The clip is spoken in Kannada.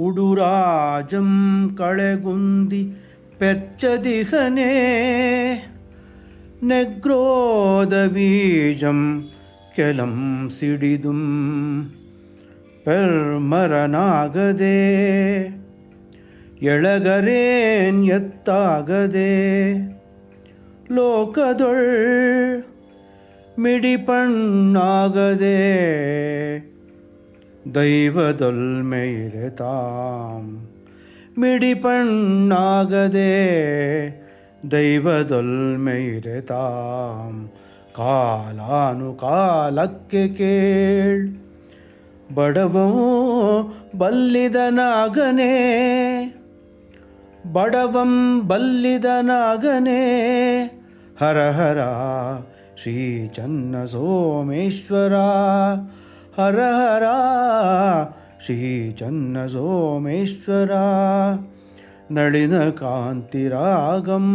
ഉടുരാജം കളകുന്തി പെച്ചതിഹനേ നെഗ്രോദബീജം കെലം സിടിതും പെർമരനാകതേ എളകരേൻ എത്താകതേ ലോകതൊൾ മിടിപ്പണ്ണാകതേ ಲೋಕದೊಳ್ ಮಿಡಿಪಣ್ಣಾಗದೆ ദൈവതൊൽമയിലെത്താം മിടിപ്പണ്ണാകതെ ദൈവതൊൽമയിലെത്താം ಕಾಲಾನುಕಾಲಕ್ಕೆ ಕೇಳ್ ಬಡವೋ ಬಲ್ಲಿದನಾಗನೆ ಬಡವಂ ಬಲ್ಲಿದನಾಗನೆ ಹರ ಹರ ಶ್ರೀ ಚನ್ನ ಸೋಮೇಶ್ವರ ಹರ ಹರ ಶ್ರೀ ಚನ್ನ ಸೋಮೇಶ್ವರ ನಳಿನ ಕಾಂತಿರಾಗಂ